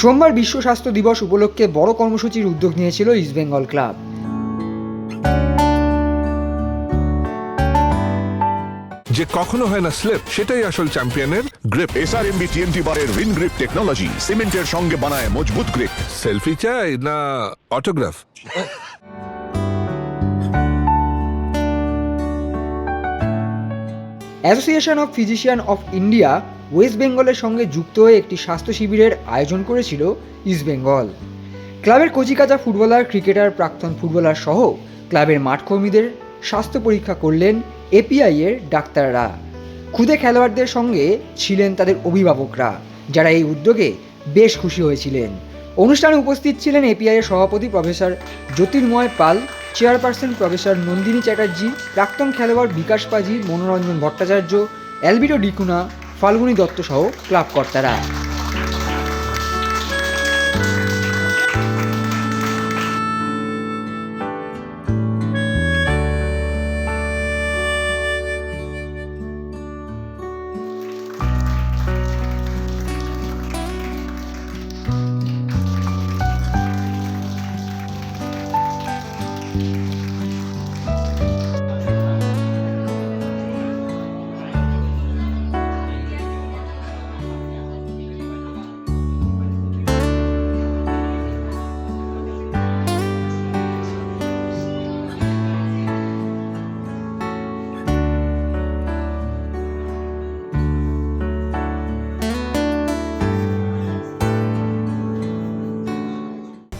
সোমবার বিশ্ব স্বাস্থ্য দিবস উপলক্ষে বড় কর্মসূচির উদ্যোগ নিয়েছিল ইস্টবেঙ্গল ক্লাব। যে কখনো হয় না স্লিপ সেটাই আসল চ্যাম্পিয়নের গ্রিপ। এসআরএমবি টিএমটি বারের উইন গ্রিপ টেকনোলজি সিমেন্টের সঙ্গে বানায় মজবুত গ্রিপ। সেলফি চাই না autograph? Association of physician of India West বেঙ্গলের সঙ্গে যুক্ত হয়ে একটি স্বাস্থ্য শিবিরের আয়োজন করেছিল ইস্টবেঙ্গল ক্লাবের কচিকাচা ফুটবলার, ক্রিকেটার, প্রাক্তন ফুটবলার সহ ক্লাবের মাঠকর্মীদের স্বাস্থ্য পরীক্ষা করলেন এপিআই এর ডাক্তাররা। খুদে খেলোয়াড়দের সঙ্গে ছিলেন তাদের অভিভাবকরা, যারা এই উদ্যোগে বেশ খুশি হয়েছিলেন। অনুষ্ঠানে উপস্থিত ছিলেন এপিআই এর সভাপতি professor Jyotirmoy Pal, chairperson professor Nandini Chatterjee, প্রাক্তন খেলোয়াড় বিকাশ পাজি, মনোরঞ্জন ভট্টাচার্য, অ্যালবিডো ডিকুনা ফাল্গুনী দত্ত সহ ক্লাব কর্তারা।